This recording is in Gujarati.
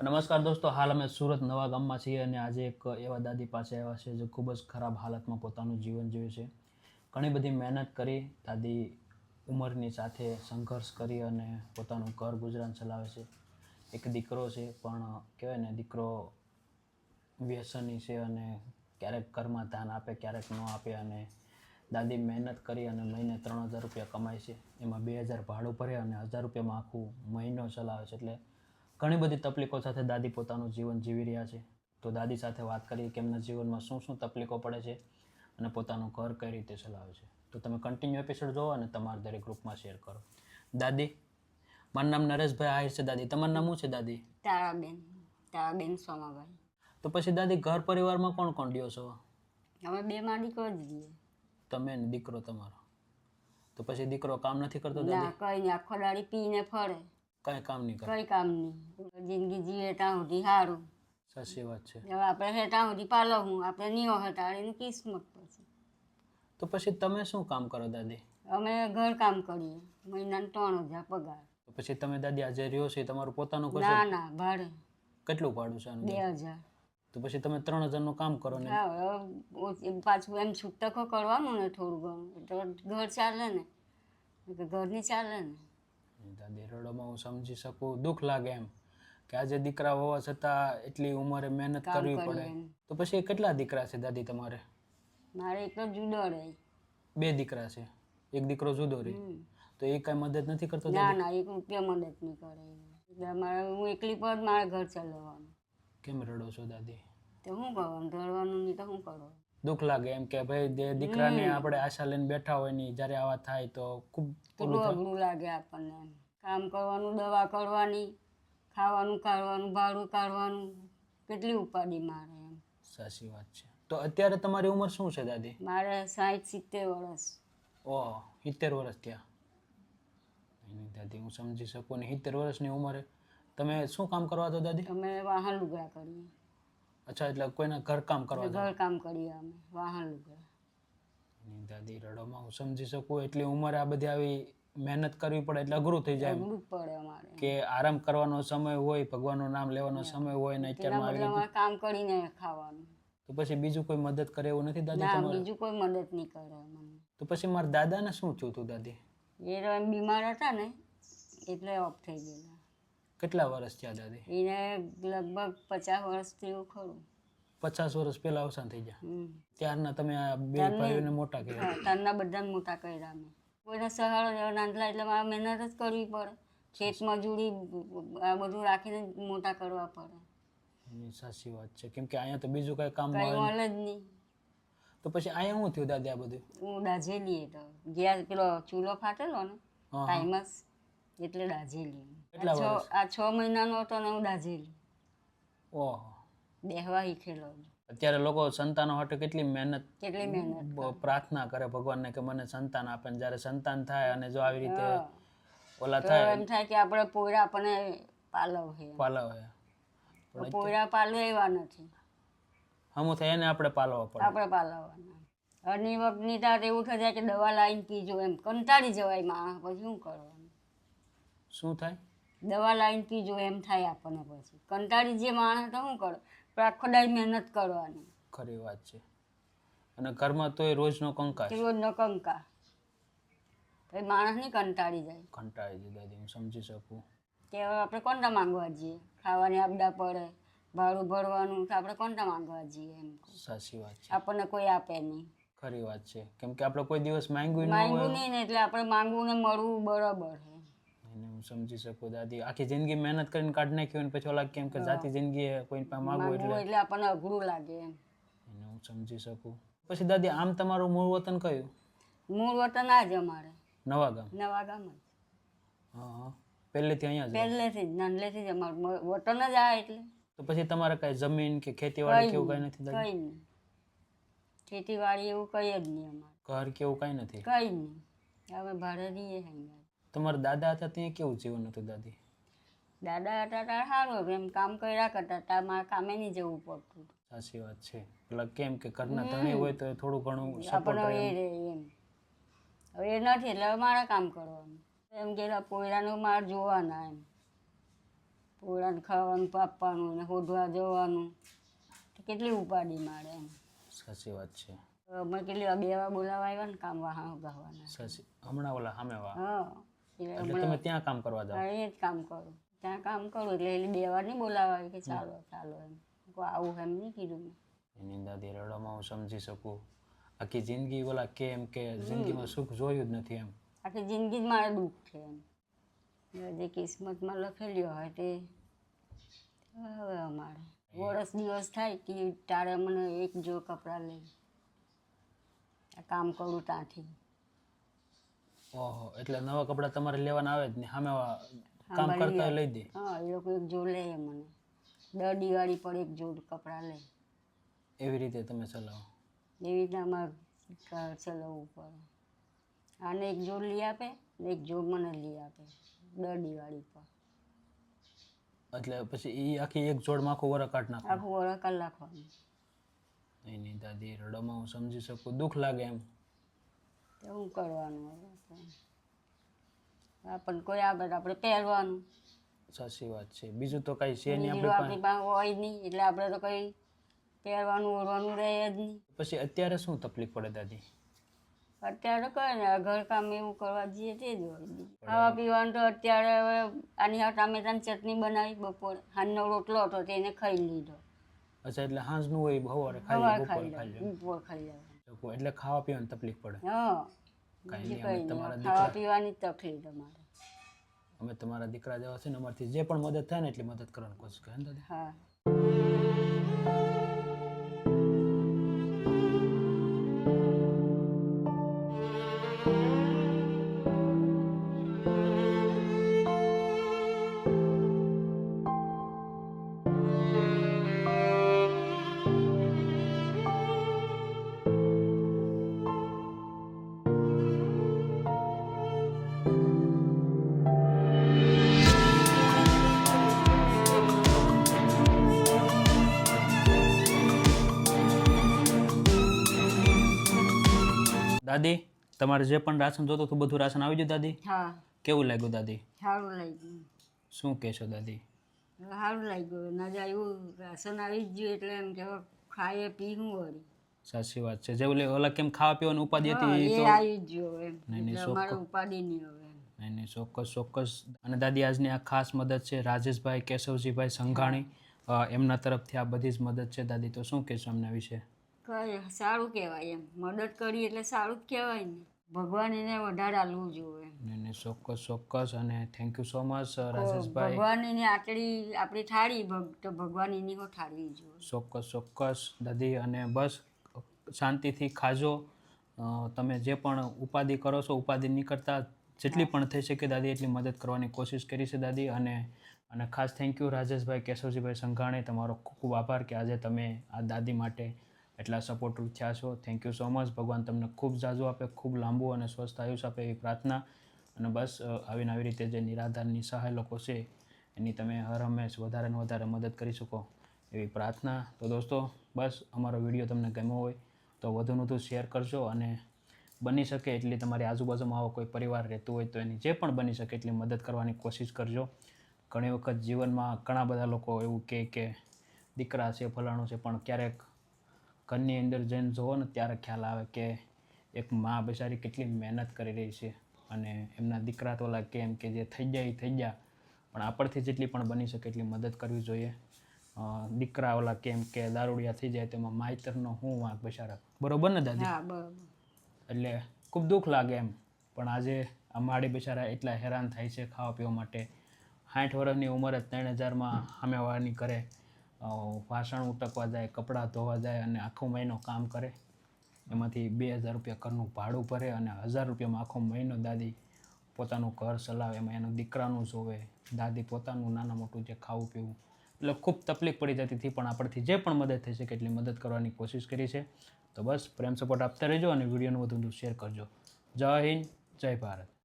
નમસ્કાર દોસ્તો, હાલ અમે સુરત નવા ગામમાં છીએ અને આજે એક એવા દાદી પાસે આવ્યા છે જે ખૂબ જ ખરાબ હાલતમાં પોતાનું જીવન જીવ્યું છે. ઘણી બધી મહેનત કરી, દાદી ઉંમરની સાથે સંઘર્ષ કરી અને પોતાનું ઘર ગુજરાન ચલાવે છે. એક દીકરો છે, પણ કહેવાય ને દીકરો વ્યસની છે અને ક્યારેક ઘરમાં ધ્યાન આપે, ક્યારેક ન આપે અને દાદી મહેનત કરી અને મહિને ત્રણ હજાર રૂપિયા કમાય છે. એમાં બે હજાર ભાડું ભરે અને હજાર રૂપિયામાં આખું મહિનો ચલાવે છે. એટલે ઘણી બધી તકલીફો સાથે દાદી પોતાનું જીવન જીવી રહ્યા છે. તો દાદી સાથે વાત કરીએ કે એમના જીવનમાં શું શું તકલીફો પડે છે અને પોતાનું ઘર કઈ રીતે ચલાવે છે. તો તમે કન્ટિન્યુ એપિસોડ જોવો અને તમારા દરેક ગ્રુપમાં શેર કરો. દાદી મારું નામ નરેશભાઈ આહિર છે દાદી. તમારું નામ શું છે દાદી? તારાબેન તારાબેન સોમાભાઈ. તો પછી દાદી ઘર પરિવારમાં કોણ કોણ લ્યો છો? અમે બે માં દીકરો જ દીધી તમે ને દીકરો તમારો. તો પછી દીકરો કામ નથી કરતો ના દાદી? કઈ આખો દાડી પીને ફરે. કાંઈ કામ નહીં કરે કઈ કામ નહીં. જિંદગી જીવે ત્યાં સુધી સારું. સાચી વાત છે. હવે આપણે હે ત્યાં સુધી પાલો હું આપણે નહીં તારે એની કિસ્મત પછી. તો પછી તમે શું કામ કરો દાદી? અમે ઘર કામ કરીએ. મહિનાને ત્રણ હજાર પગાર. તો પછી તમે દાદી આજે રહ્યો છે તમારું પોતાનું છે ના ના ભાડે. કેટલું ભાડું છે બે હજાર. તો પછી તમે ત્રણ હજારનું કામ કરો ને? પાછું એમ છૂટકો કરવાનું ને થોડું ઘણું. તો ઘર ચાલે ને. ઘરની ચાલે ને. દાદી રડોમાં હું સમજી શકું દુઃખ લાગે એમ કે આજે દીકરા હોવા છતાં એટલી ઉંમરે મહેનત કરવી પડે. તો પછી કેટલા દીકરા છે દાદી તમારે? મારે એક જુદો રહે. બે દીકરા છે. એક દીકરો જુદો રે તો એ કઈ મદદ નથી કરતો ના ના એક રૂપિયા મદદ નહીં કરે. એટલે મારે હું એકલી પર મારે ઘર ચલાવવાનું. કેમ રડો છો દાદી? તો શું કરવાનું રડવાનું નહીં તો શું કરવાનું દુઃખ લાગે એમ કે ભાઈ દે- દીકરાને આપણે આશા લઈને બેઠા હોયની જ્યારે આવા થાય તો ખૂબ કેટલું અઘરું લાગે આપણને કામ કરવાનું દવા કરવાની ખાવાનું કાઢવાનું ભાડું કાઢવાનું કેટલી ઉપાડી મારે એમ. સાચી વાત છે. તો અત્યારે તમારી ઉંમર શું છે દાદી? મારે સાઠ સિત્તેર વર્ષ. ઓહ સિત્તેર વર્ષ ત્યાં દાદી હું સમજી શકું ને સિત્તેર વર્ષની ઉંમરે તમે શું કામ કરવા દો દાદી? અમે વાહન લુગડા કરીએ. અચ્છા એટલે કોઈના ઘર કામ કરવા દો. ઘર કામ કરીએ અમે વાહન લુગડા દાદી રડોમાં હું સમજી શકું એટલી ઉંમરે આ બધી આવી મહેનત કરવી પડે એટલે અઘરું થઈ જાય અઘરું જ પડે અમારે. કે આરામ કરવાનો સમય હોય ભગવાનનું નામ લેવાનો સમય હોય ને તેના અત્યારમાં બદલે આવી અમારે કામ કરીને ખાવાનું. તો પછી બીજું કોઈ મદદ કરે એવું નથી દાદી ના તમારે? બીજું કોઈ મદદ નહીં કરે મને તો પછી મારા દાદાને શું થયું હતું દાદી? એ તો એમ બીમાર હતા ને એટલે ઓફ થઈ ગયેલા. કેટલા વર્ષ થયા દાદી? એને લગભગ પચાસ વર્ષથી થયું ખરું. પચાસ વર્ષ પહેલા અવસાન થઈ ગયા. ત્યારના તમે આ બે ભાઈઓને મોટા કર્યા. ત્યારના બધાને મોટા કર્યા અમે. કોઈને સહારો નાંદલા એટલે મારે મહેનત જ કરવી પડે. ખેત મજૂરી આ બધું રાખીને મોટા કરવા પડે. સાચી વાત છે. કેમ કે અહીંયા તો બીજું કઈ કામ કઈ મળે જ નહીં. તો પછી અહીંયા શું થયું દાદી આ બધું? હું દાઝેલી તો. ગેસ પેલો ચૂલો ફાટેલો ને ટાઈમ હા. ટાઈમસ એટલે દાઝેલી. કેટલા વર્ષ છ આ છ મહિનાનો હતો ને હું દાઝેલી. ઓહો. બેહવા શીખેલો અત્યારે લોકો સંતાનો માટે કેટલી મહેનત કેટલી મહેનત પ્રાર્થના કરે ભગવાનને કે મને સંતાન આપે ને જ્યારે સંતાન થાય અને જો આવી રીતે ઓલા થાય એમ થાય કે આપણે પોયરા આપણને પાલવે પાલવે પોયરા પાલવે એવા નથી. હમું થાય એને આપણે પાલવા પડે. આપણે પાલવવાના અને વખતની તાર એવું થઈ જાય કે દવા લાવીને પીજો એમ. કંટાળી જવાયમાં. પછી શું કરવાનું? શું થાય? દવા લાઈન પીજો એમ થાય આપણને પછી. કંટાળી જે માણસ તો શું કરે? પણ આખો ડાય મહેનત કરવાની. ખરી વાત છે. અને ઘરમાં તોય રોજનો કંકાશ રોજ ન કંકા પછી માણસ નહીં કંટાળી જાય. કંટાળી જાય દાદી હું સમજી શકું. કે હવે આપણે કોણતા માંગવા જઈએ? ખાવાની આપડા પડે. ભાડું ભરવાનું તો આપણે કોણતા માંગવા જઈએ એમ. સાચી વાત છે. આપણને કોઈ આપે નહીં. ખરી વાત છે. કેમ કે આપણે કોઈ દિવસ માંગ્યું માંગ્યું નહીં ને એટલે આપણે માંગવું ને મળવું બરાબર છે. એને હું સમજી શકું દાદી આખી જિંદગી મહેનત કરીને કાઢી નાખી હોય ને પછી ઓલા કેમ કે જાતી જિંદગી કોઈ પાસે માગવું માંગવું એટલે એટલે આપણને અઘરું લાગે એમ એને હું સમજી શકું પછી દાદી આમ તમારું મૂળ વતન કયું મૂળ વતન આ જ અમારે નવા ગામ નવા ગામ જ હા હા પહેલેથી અહીંયા જ રહો. પહેલેથી જ નાનલેથી જ અમારું મ- વતન જ આ એટલે તો પછી તમારે કઈ જમીન કે ખેતીવાડી કે એવું કઈ નથી દાદી કઈ નહીં ખેતીવાડી એવું કઈ જ નહીં અમારે ઘર કે એવું કઈ નથી કઈ નહીં હવે ભાડે રહીએ અહીંયા તમારા દાદા હતા ત્યાં કેવું જીવન હતું દાદી? દાદા હતા તાર સારું એમ કામ કર્યા કરતા તાર મારે કામે નહીં જવું પડતું. સાચી વાત છે. એટલે કેમ કે ઘરના ધણી હોય તો થોડું ઘણું સપોર્ટ રહે એમ. હવે એ નથી એટલે મારે કામ કરવાનું. એમ કે પોયરાનું માર જોવાના એમ. પોયરાને ખાવાનું પાપવાનું ને હોઢવા જવાનું. કેટલી ઉપાડી મારે એમ. સાચી વાત છે. અમે કેટલી બે વાર બોલાવા આવ્યા ને કામ વાહ ગાવાના સાચી. હમણાં ઓલા સામે વાહ હા. એટલે એટલે તમે ત્યાં કામ કરવા જાઓ. હા, એ જ કામ કરું. ત્યાં કામ કરું એટલે એટલે બે વાર નહીં બોલાવા કે ચાલો ચાલો એમ. મેં આવું એમ નહીં કીધું મેં. એની દાદી રડવામાં હું સમજી શકું. આખી જિંદગી બોલા કે એમ કે જિંદગીમાં સુખ જોયું જ નથી એમ. આખી જિંદગી જ મારે દુઃખ છે એમ. જે કિસ્મતમાં લખેલી હોય તે. હવે અમારે વર્ષ દિવસ થાય કે તારે મને એક જો કપડાં લઈ. આ કામ કરું ત્યાંથી. ઓહો એટલે નવા કપડાં તમારે લેવાના આવે જ ને સામે કામ કરતા હોય લઈ દે. હા એ લોકો એક જોડ લે મને. દર દિવાળી પર એક જોડ કપડાં લે. એવી રીતે તમે ચલાવો? એવી રીતે અમારે ઘર ચલાવવું પડે. આને એક જોડ લઈ આપે ને એક જોડ મને લઈ આપે દર દિવાળી પર. એટલે પછી એ આખી એક જોડમાં આખું વર કાઢ નાખો આખું વરસ નાખવાનું. નહીં નહીં દાદી રડોમાં હું સમજી શકું. દુઃખ લાગે એમ. તો. શું કરવાનું? આપણને કોઈ આગળ આપણે પહેરવાનું. સાચી વાત છે. બીજું તો કઈ છે નહીં આપણી પાસે હોય નહીં એટલે આપણે તો કઈ પહેરવાનું ઓરવાનું રહે જ નહીં. પછી અત્યારે શું તકલીફ પડે દાદી? અત્યારે કઈ ને ઘર કામ એવું કરવા જઈએ તે જ હોય ખાવા પીવાનું તો અત્યારે હવે આની હાથ ટામેટાની ચટણી બનાવી બપોરે હાનનો રોટલો હતો તેને ખાઈ લીધો. અચ્છા એટલે હાંજનું હોય બપોરે ખાઈ બપોર ખાઈ લેવાનું લો એટલે ખાવા પીવાની તકલીફ પડે. હા કાંઈ નહીં, અમે તમારા ખાવા પીવાની તકલીફ અમારે અમે તમારા દીકરા જેવા છે ને અમારથી જે પણ મદદ થાય ને એટલી મદદ કરવાની કોશિશ કરે ને દાદી. હા. દાદી તમારે જે પણ રાશન જોતું હતું બધું રાશન આવી ગયું દાદી? હા. કેવું લાગ્યું દાદી? સારું લાગ્યું. શું કહેશો દાદી? સારું લાગ્યું. નજા એવું રાશન આવી જ ગયું એટલે એમ કે ખાઈએ પીવું વળી. સાચી વાત છે. જે ઓલે કેમ ખાવા પીવાની ઉપાધિ હતી એ આવી જ ગયો એમ. અમારે ઉપાડી નહીં હવે નહીં નહીં ચોક્કસ ચોક્કસ. અને દાદી આજની આ ખાસ મદદ છે રાજેશભાઈ કેશવજીભાઈ સંઘાણી. એમના તરફથી આ બધી જ મદદ છે દાદી. તો શું કહેશો એમના વિશે? સારું કહેવાય એમ. મદદ કરી એટલે સારું જ કહેવાય ને. ભગવાન એને વધારે આલવું જોઈએ. ને ચોક્કસ ચોક્કસ અને thank you so much Rajeshbhai. ભગવાન એની આટલી આપણી થાળી તો ભગવાન એની હો ઠાળવી જોઈએ. ચોક્કસ ચોક્કસ દાદી અને બસ શાંતિથી ખાજો. તમે જે પણ ઉપાધિ કરો છો ઉપાધિ નહીં કરતા. જેટલી પણ થઈ શકે દાદી એટલી મદદ કરવાની કોશિશ કરી છે દાદી. અને અને ખાસ થેન્ક યુ રાજેશભાઈ કેશવજીભાઈ સંઘાણી. તમારો ખૂબ ખૂબ આભાર કે આજે તમે આ દાદી માટે એટલા સપોર્ટરૂપ થયા છો. થેન્ક યુ સો મચ ભગવાન તમને ખૂબ જાજુ આપે, ખૂબ લાંબુ અને સ્વસ્થ આયુષ આપે એવી પ્રાર્થના. અને બસ આવીને આવી રીતે જે નિરાધારની સહાય લોકો છે, એની તમે હર હંમેશ વધારે ને વધારે મદદ કરી શકો એવી પ્રાર્થના. તો દોસ્તો, બસ, અમારો વીડિયો તમને ગમ્યો હોય તો વધુને વધુ શેર કરજો અને બની શકે એટલી તમારી આજુબાજુમાં આવો કોઈ પરિવાર રહેતું હોય તો એની જે પણ બની શકે એટલી મદદ કરવાની કોશિશ કરજો. ઘણી વખત જીવનમાં ઘણા બધા લોકો એવું કહે કે, દીકરા છે, ફલાણું છે, પણ ક્યારેક ઘરની અંદર જઈને જુઓ ને ત્યારે ખ્યાલ આવે કે એક મા બિચારી કેટલી મહેનત કરી રહી છે. અને એમના દીકરા તો ઓલા કેમ કે જે થઈ ગયા એ થઈ ગયા પણ આપણથી જેટલી પણ બની શકે એટલી મદદ કરવી જોઈએ. દીકરા ઓલા કેમ કે દારૂડિયા થઈ જાય તેમાં માયતરનો હું વાંક બિચારા બરોબર ને દાદી? બરાબર. એટલે ખૂબ દુઃખ લાગે એમ. પણ આજે આ માળી બિચારા એટલા હેરાન થાય છે ખાવા પીવા માટે. સાઠ વર્ષની ઉંમરે ત્રણ હજારમાં સામેવાળાની કરે વાસણ ઉટકવા જાય, કપડાં ધોવા જાય અને આખો મહિનો કામ કરે. એમાંથી બે હજાર રૂપિયા ઘરનું ભાડું ભરે અને હજાર રૂપિયામાં આખો મહિનો દાદી પોતાનું ઘર ચલાવે, એમાં એનું દીકરાનું જોવે, દાદી પોતાનું નાના મોટું જે ખાવું પીવું. એટલે ખૂબ તકલીફ પડી જતી હતી, પણ આપણથી જે પણ મદદ થઈ શકે એટલી મદદ કરવાની કોશિશ કરી છે. તો બસ, પ્રેમ, સપોર્ટ આપતા રહેજો અને વિડીયોનું વધુ શેર કરજો. જય હિન્દ, જય ભારત.